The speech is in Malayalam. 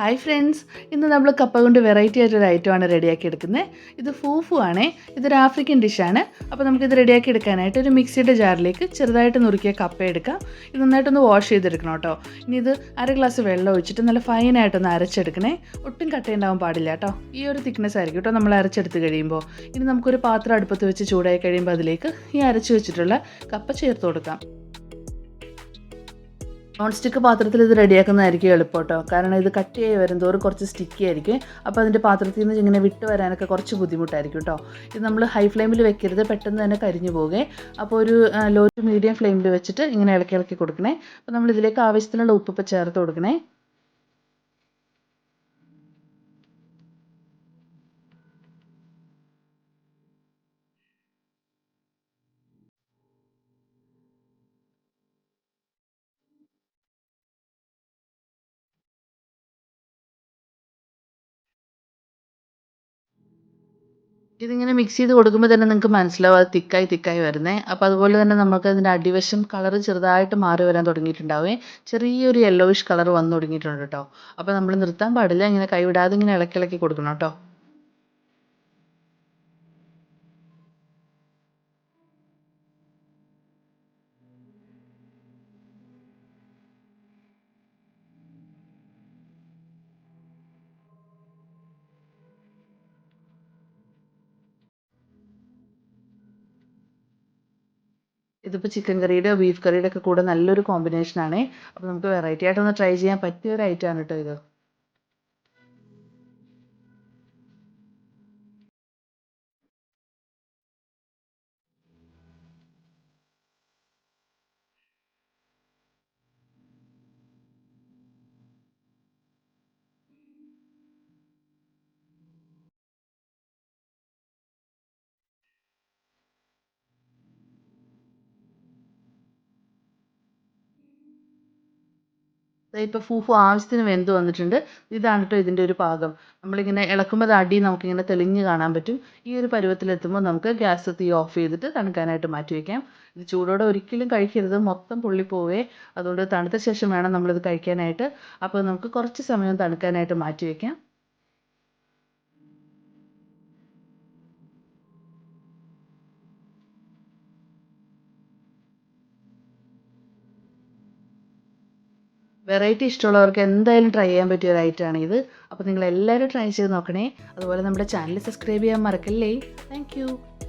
ഹായ് ഫ്രണ്ട്സ് ഇന്ന് നമ്മൾ കപ്പ കൊണ്ട് വെറൈറ്റി ആയിട്ടൊരു ഐറ്റമാണ് റെഡിയാക്കി എടുക്കുന്നത്. ഇത് ഫൂഫു ആണേ. ഇതൊരു ആഫ്രിക്കൻ ഡിഷാണ് അപ്പോൾ നമുക്കിത് റെഡിയാക്കി എടുക്കാനായിട്ട് ഒരു മിക്സിയുടെ ജാറിലേക്ക് ചെറുതായിട്ട് നുറുക്കിയ കപ്പ എടുക്കാം. ഇത് നന്നായിട്ടൊന്ന് വാഷ് ചെയ്തെടുക്കണം കേട്ടോ. ഇനി ഇത് അര ഗ്ലാസ് വെള്ളം ഒഴിച്ചിട്ട് നല്ല ഫൈനായിട്ടൊന്ന് അരച്ചെടുക്കണേ. ഒട്ടും കട്ടയുണ്ടാവാൻ പാടില്ല കേട്ടോ. ഈ ഒരു തിക്നെസ് ആയിരിക്കും കേട്ടോ നമ്മൾ അരച്ചെടുത്ത് കഴിയുമ്പോൾ ഇനി നമുക്കൊരു പാത്രം അടുപ്പത്ത് വെച്ച് ചൂടായി കഴിയുമ്പോൾ അതിലേക്ക് ഈ അരച്ച് വെച്ചിട്ടുള്ള കപ്പ ചേർത്ത് കൊടുക്കാം. നോൺ സ്റ്റിക്ക് പാത്രത്തിൽ ഇത് റെഡിയാക്കുന്നതായിരിക്കും കേട്ടോ കാരണം ഇത് കട്ട് ചെയ്ത് വരുന്തോറും കുറച്ച് സ്റ്റിക്കി ആയിരിക്കും. അപ്പോൾ അതിന്റെ പാത്രത്തിൽ നിന്ന് ഇങ്ങനെ വിട്ട് വരാനൊക്കെ കുറച്ച് ബുദ്ധിമുട്ടായിരിക്കും കേട്ടോ ഇത് നമ്മൾ ഹൈ ഫ്ലെയിമിൽ വെക്കരുത്. പെട്ടെന്ന് തന്നെ കരിഞ്ഞു പോകുകയെ അപ്പോൾ ഒരു ലോ ടു മീഡിയം ഫ്ലെയിമിൽ വെച്ചിട്ട് ഇങ്ങനെ ഇളക്കി ഇളക്കി കൊടുക്കണേ. അപ്പോൾ നമ്മൾ ഇതിലേക്ക് ആവശ്യത്തിനുള്ള ഉപ്പിപ്പോൾ ചേർത്ത് കൊടുക്കണേ. ഇതിങ്ങനെ മിക്സ് ചെയ്ത് കൊടുക്കുമ്പോൾ തന്നെ നിങ്ങൾക്ക് മനസ്സിലാവും അത് തിക്കായി തിക്കായി വരുന്നത് അപ്പോൾ അതുപോലെ തന്നെ നമുക്ക് അതിന്റെ അടിവശം കളർ ചെറുതായിട്ട് മാറി വരാൻ തുടങ്ങിയിട്ടുണ്ടാവേ. ചെറിയൊരു യെല്ലോയിഷ് കളർ വന്നു തുടങ്ങിയിട്ടുണ്ട് കേട്ടോ അപ്പോൾ നമ്മൾ നിർത്താൻ പാടില്ല ഇങ്ങനെ കൈവിടാതെ ഇങ്ങനെ ഇളക്കി ഇളക്കി കൊടുക്കണം കേട്ടോ ഇതിപ്പോൾ ചിക്കൻ കറിയുടെയോ ബീഫ് കറിയുടെ ഒക്കെ കൂടെ നല്ലൊരു കോമ്പിനേഷനാണേ അപ്പോൾ നമുക്ക് വെറൈറ്റി ആയിട്ടൊന്ന് ട്രൈ ചെയ്യാൻ പറ്റിയ ഒരു ഐറ്റമാണ് കേട്ടോ ഇത്. ഇപ്പോൾ ഫൂഫു ആവശ്യത്തിന് വെന്ത് വന്നിട്ടുണ്ട്. ഇതാണ് കേട്ടോ ഇതിന്റെ ഒരു പാകം. നമ്മളിങ്ങനെ ഇളക്കുമ്പോൾ അത് അടി നമുക്കിങ്ങനെ തെളിഞ്ഞ് കാണാൻ പറ്റും. ഈ ഒരു പരുവത്തിലെത്തുമ്പോൾ നമുക്ക് ഗ്യാസ് തീ ഓഫ് ചെയ്തിട്ട് തണുക്കാനായിട്ട് മാറ്റി വയ്ക്കാം ഇത് ചൂടോടെ ഒരിക്കലും കഴിക്കരുത്. മൊത്തം പൊള്ളിപ്പോവേ അതുകൊണ്ട് തണുത്ത ശേഷം വേണം നമ്മളിത് കഴിക്കാനായിട്ട്. അപ്പോൾ നമുക്ക് കുറച്ച് സമയം തണുക്കാനായിട്ട് മാറ്റി വയ്ക്കാം വെറൈറ്റി ഇഷ്ടമുള്ളവർക്ക് എന്തായാലും ട്രൈ ചെയ്യാൻ പറ്റിയ ഒരു ഐറ്റമാണ് ഇത്. അപ്പോൾ നിങ്ങൾ എല്ലാവരും ട്രൈ ചെയ്ത് നോക്കണേ. അതുപോലെ നമ്മുടെ ചാനൽ സബ്സ്ക്രൈബ് ചെയ്യാൻ മറക്കല്ലേ. താങ്ക്